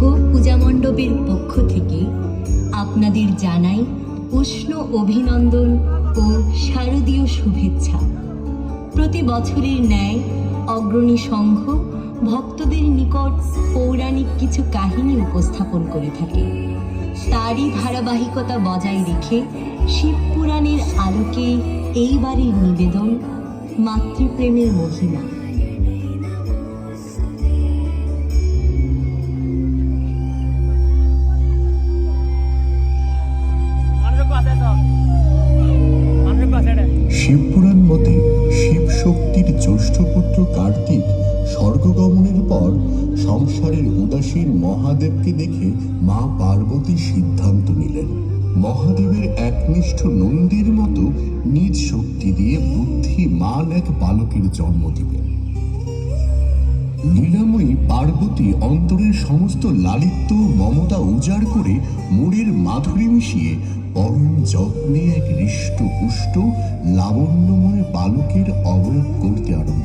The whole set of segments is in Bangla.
পূজা মণ্ডপের পক্ষ থেকে আপনাদের জানাই উষ্ণ অভিনন্দন ও শারদীয় শুভেচ্ছা। প্রতি বছরের ন্যায় অগ্রণী সংঘ ভক্তদের নিকট পৌরাণিক কিছু কাহিনী উপস্থাপন করে থাকে। তারই ধারাবাহিকতা বজায় রেখে শিব পুরাণের আলোকে এইবারের নিবেদন মাতৃপ্রেমের মহিমা। পুত্র কার্তিক স্বর্গগমনের পর সংসারের উদাসীন মহাদেবকে দেখে মা পার্বতী সিদ্ধান্ত নিলেন। মহাদেবের একনিষ্ঠ নন্দীর মতো নিজ শক্তি দিয়ে বুদ্ধিমান এক বালকের জন্ম দিবেন লীলাময়ী পার্বতী অন্তরের সমস্ত লালিত্য মমতা উজাড় করে মুড়ের মাধুরী মিশিয়ে পরম যত্নে এক হৃষ্ট পুষ্ট লাবণ্যময় বালকের অবয়ব করতে আরম্ভ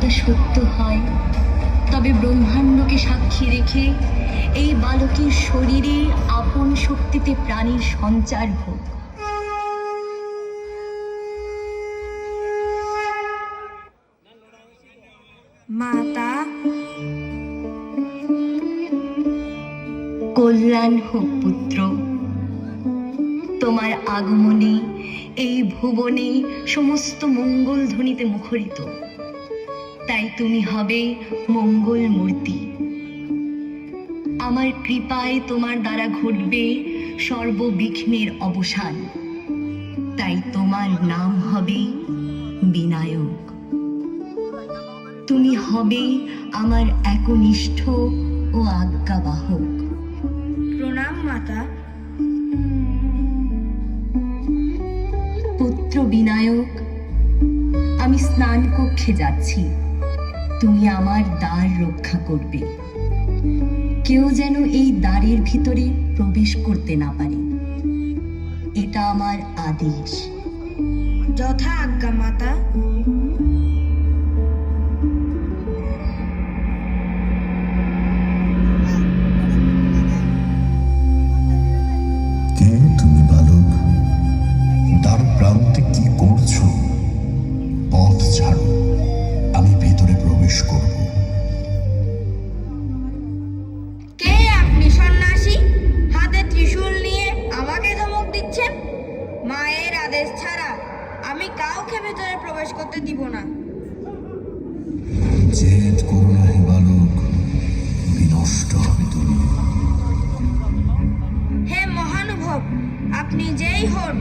সর্বদা সত্য হয়। তবে ব্রহ্মাণ্ডকে সাক্ষী রেখে এই বালকের শরীরে আপন শক্তিতে প্রাণীর সঞ্চার হোক। মাতা কল্যাণ হোক পুত্র। তোমার আগমনে এই ভুবনে সমস্ত মঙ্গল ধ্বনিতে মুখরিত। তাই তুমি হবে মঙ্গল মূর্তি। আমার কৃপায় তোমার দ্বারা ঘটবে সর্ববিঘ্নের অবসান। তাই তোমার নাম হবে বিনায়ক। তুমি হবে আমার একনিষ্ঠ ও আজ্ঞাবাহক। প্রণাম মাতা। পুত্র বিনায়ক আমি স্নান কক্ষে যাচ্ছি। তুমি আমার দ্বার রক্ষা করবে। কেউ যেন এই দ্বারের ভিতরে প্রবেশ করতে না পারে। এটা আমার আদেশ। যথা আজ্ঞা, মাতা। দিব না। জেদ করো না হে বালক বিনষ্ট হবে তুমি। হে মহানুভব আপনি যেই হন